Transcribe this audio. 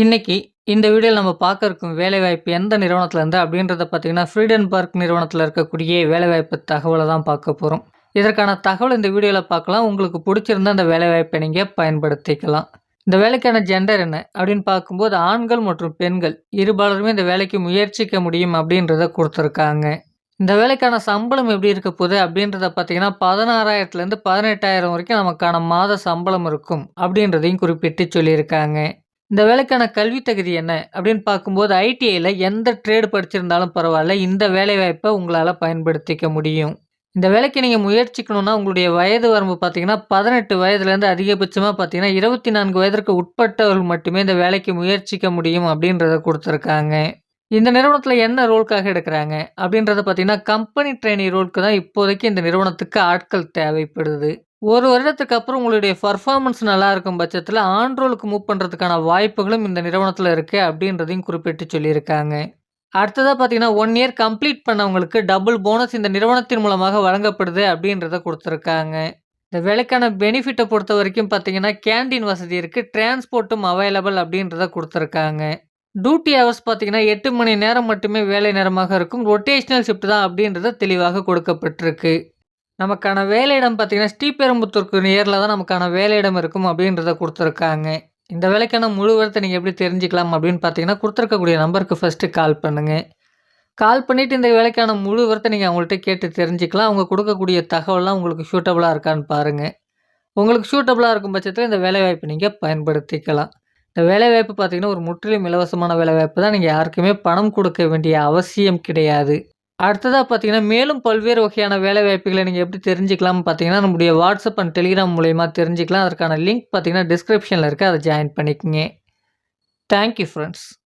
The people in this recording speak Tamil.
இன்னைக்கு இந்த வீடியோவில் நம்ம பார்க்க இருக்கும் வேலைவாய்ப்பு எந்த நிறுவனத்தில் இருந்து அப்படின்றத பார்த்தீங்கன்னா, ஃப்ரீடன்பர்க் நிறுவனத்தில் இருக்கக்கூடிய வேலைவாய்ப்பு தகவலை தான் பார்க்க போகிறோம் இதற்கான தகவல் இந்த வீடியோவில் பார்க்கலாம். உங்களுக்கு பிடிச்சிருந்தா அந்த வேலைவாய்ப்பை நீங்கள் பயன்படுத்திக்கலாம். இந்த வேலைக்கான ஜெண்டர் என்ன அப்படின்னு பார்க்கும்போது, ஆண்கள் மற்றும் பெண்கள் இருபாலருமே இந்த வேலைக்கு முயற்சிக்க முடியும் அப்படின்றத கொடுத்துருக்காங்க இந்த வேலைக்கான சம்பளம் எப்படி இருக்க போகுது அப்படின்றத பார்த்தீங்கன்னா, 16,000லேருந்து 18,000 வரைக்கும் நமக்கான மாத சம்பளம் இருக்கும் அப்படின்றதையும் குறிப்பிட்டு சொல்லியிருக்காங்க. இந்த வேலைக்கான கல்வி தகுதி என்ன அப்படின்னு பார்க்கும்போது, ஐடிஐயில் எந்த ட்ரேடு படிச்சிருந்தாலும் பரவாயில்ல இந்த வேலைவாய்ப்பை உங்களால் பயன்படுத்திக்க முடியும். இந்த வேலைக்கு நீங்கள் முயற்சிக்கணும்னா, உங்களுடைய வயது வரம்பு பார்த்தீங்கன்னா, 18 வயதுலேருந்து அதிகபட்சமாக பார்த்தீங்கன்னா, 24 வயதிற்கு உட்பட்டவர்கள் மட்டுமே இந்த வேலைக்கு முயற்சிக்க முடியும் அப்படின்றத கொடுத்துருக்காங்க இந்த நிறுவனத்தில் என்ன ரோல்க்காக எடுக்கிறாங்க அப்படின்றத பார்த்தீங்கன்னா, கம்பெனி ட்ரெய்னி ரோல்க்கு தான் இப்போதைக்கு இந்த நிறுவனத்துக்கு ஆட்கள் தேவைப்படுது. ஒரு வருடத்துக்கு அப்புறம் உங்களுடைய பர்ஃபார்மன்ஸ் நல்லா இருக்கும் பட்சத்தில் ஆண்ட்ரோலுக்கு மூவ் பண்ணுறதுக்கான வாய்ப்புகளும் இந்த நிறுவனத்தில் இருக்குது அப்படின்றதையும் குறிப்பிட்டு சொல்லியிருக்காங்க. அடுத்ததாக பார்த்தீங்கன்னா, ஒன் இயர் கம்ப்ளீட் பண்ணவங்களுக்கு டபுள் போனஸ் இந்த நிறுவனத்தின் மூலமாக வழங்கப்படுது அப்படின்றத கொடுத்துருக்காங்க இந்த வேலைக்கான பொறுத்த வரைக்கும் பார்த்தீங்கன்னா, கேண்டீன் வசதி இருக்குது டிரான்ஸ்போர்ட்டும் அவைலபிள் அப்படின்றத கொடுத்துருக்காங்க டியூட்டி ஹவர்ஸ் பார்த்தீங்கன்னா, எட்டு மணி நேரம் மட்டுமே வேலை நேரமாக இருக்கும். ரொட்டேஷனல் ஷிஃப்ட் தான் அப்படின்றது தெளிவாக கொடுக்கப்பட்டிருக்கு. நமக்கான வேலையிடம் பார்த்தீங்கன்னா, ஸ்ரீபெரும்புத்தூருக்கு நேரில் தான் நமக்கான வேலையிடம் இருக்கும் அப்படின்றத கொடுத்துருக்காங்க இந்த வேலைக்கான முழு விவரத்த நீங்கள் எப்படி தெரிஞ்சுக்கலாம் அப்படின்னு பார்த்தீங்கன்னா, கொடுத்துருக்கக்கூடிய நம்பருக்கு ஃபஸ்ட்டு கால் பண்ணுங்கள் கால் பண்ணிவிட்டு இந்த வேலைக்கான முழு விவரத்த நீங்கள் அவங்கள்ட்ட கேட்டு தெரிஞ்சுக்கலாம். அவங்க கொடுக்கக்கூடிய தகவல்லாம் உங்களுக்கு சூட்டபுளாக இருக்கான்னு பாருங்கள் உங்களுக்கு சூட்டபுளாக இருக்கும் பட்சத்தில் இந்த வேலைவாய்ப்பு நீங்கள் பயன்படுத்திக்கலாம். இந்த வேலைவாய்ப்பு பார்த்தீங்கன்னா, ஒரு முற்றிலும் இலவசமான வேலைவாய்ப்பு தான். நீங்கள் யாருக்குமே பணம் கொடுக்க வேண்டிய அவசியம் கிடையாது. அடுத்ததாக பார்த்தீங்கன்னா, மேலும் பல்வேறு வகையான வேலைவாய்ப்புகளை நீங்கள் எப்படி தெரிஞ்சுக்கலாம்னு பார்த்தீங்கன்னா, நம்முடைய வாட்ஸ்அப் அண்ட் டெலிகிராம் மூலயமா தெரிஞ்சுக்கலாம். அதற்கான லிங்க் பார்த்தீங்கன்னா, டிஸ்கிரிப்ஷனில் இருக்குது அதை ஜாயின் பண்ணிக்கோங்க. Thank you